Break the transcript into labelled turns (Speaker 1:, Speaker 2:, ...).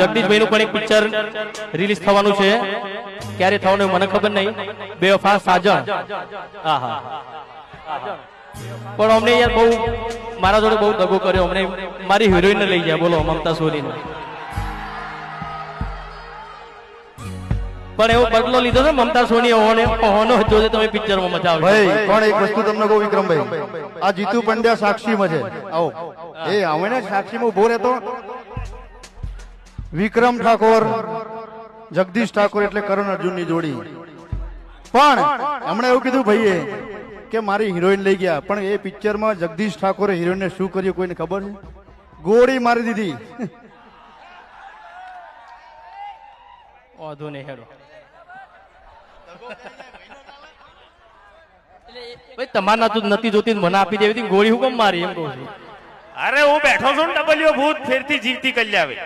Speaker 1: જગદીશભાઈ નું પણ એક પિક્ચર રિલીઝ થવાનું છે. ક્યારે થવાનું મને ખબર નહીં. બે સાજણ. પણ અમને યાર બહુ મારા જોડે બહુ દગો કર્યો. અમને મારી હિરોઈન લઈ ગયા. બોલો, મમતા સોનીને. પણ એવો બદલો લીધો છે મમતા સોની ઓને જોજે તમે પિક્ચરમાં મજા
Speaker 2: ભાઈ, પણ એક વસ્તુ તમને કહું, વિક્રમભાઈ. આ જીતુ પંડ્યા સાક્ષીમાં છે. આવો. એ આવે ને સાક્ષીમાં ઊભો રહેતો. વિક્રમ ઠાકોર જગદીશ ઠાકોર એટલે કરણ અર્જુનની જોડી. પણ હમણાં એવું કીધું ભાઈએ કે મારી હિરોઈન લઈ ગયા પણ એ પિક્ચરમાં જગદીશ ઠાકોરે હિરોઈનને શું કર્યું કોઈને ખબર છે ગોળી મારી દીધી.
Speaker 1: વાંધો નહીં હેડો. ભાઈ તમારે તું નથી જોતી મને આપી દેવી ગોળી હુકમ મારી એમ કહું છું?
Speaker 3: અરે હું બેઠો છું ને ડબલ્યુ ભૂત ફેરથી જીવતી કલ્યાવે.